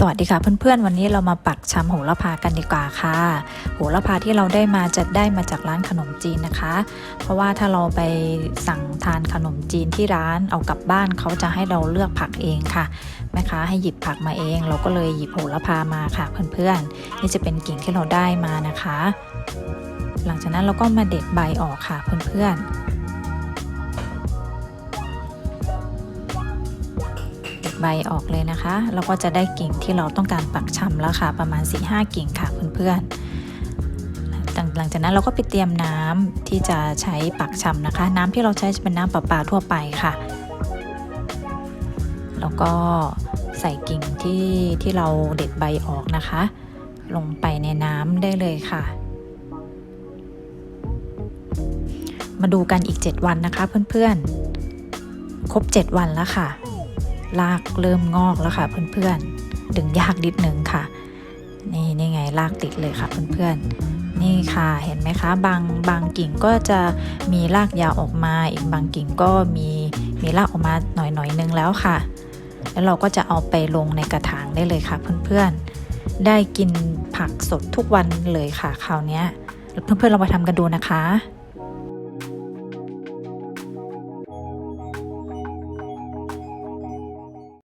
สวัสดีค่ะเพื่อนๆ วันนี้เรามาปักชำโหระพากันดีกว่าค่ะ โหระพาที่เราได้มาจะได้มาจากร้านขนมจีนนะคะ เพราะว่าถ้าเราไปสั่งทานขนมจีนที่ร้านเอากลับบ้านเขาจะให้เราเลือกผักเองค่ะแม่ค้าให้หยิบผักมาเอง เราก็เลยหยิบโหระพามาค่ะเพื่อนๆ นี่จะเป็นกิ่งที่เราได้มานะคะ หลังจากนั้นเราก็มาเด็ดใบออกค่ะเพื่อนๆ ใบออกเลยนะคะ เราก็จะได้กิ่งที่เราต้องการปักชำแล้วค่ะ ประมาณ 4-5 กิ่งค่ะเพื่อนๆหลังจากนั้นเราก็ไปเตรียมน้ำที่จะใช้ปักชำนะคะ น้ำที่เราใช้จะเป็นน้ำประปาทั่วไปค่ะ แล้วก็ใส่กิ่งที่ที่เราเด็ดใบออกนะคะ ลงไปในน้ำได้เลยค่ะมาดูกันอีก 7 วันนะคะเพื่อนๆ ครบ 7 วันแล้วค่ะ รากเริ่มงอกแล้วค่ะเพื่อนๆ ดึงยากนิดนึงค่ะ นี่นี่ไงรากติดเลยค่ะเพื่อนๆ นี่ค่ะเห็นไหมคะ บางบางกิ่งก็จะมีรากยาวออกมา อีกบางกิ่งก็มีมีรากออกมาหน่อยหน่อยนึงแล้วค่ะ แล้วเราก็จะเอาไปลงในกระถางได้เลยค่ะเพื่อนๆ ได้กินผักสดทุกวันเลยค่ะคราวนี้เพื่อนๆเราไปทำกันดูนะคะ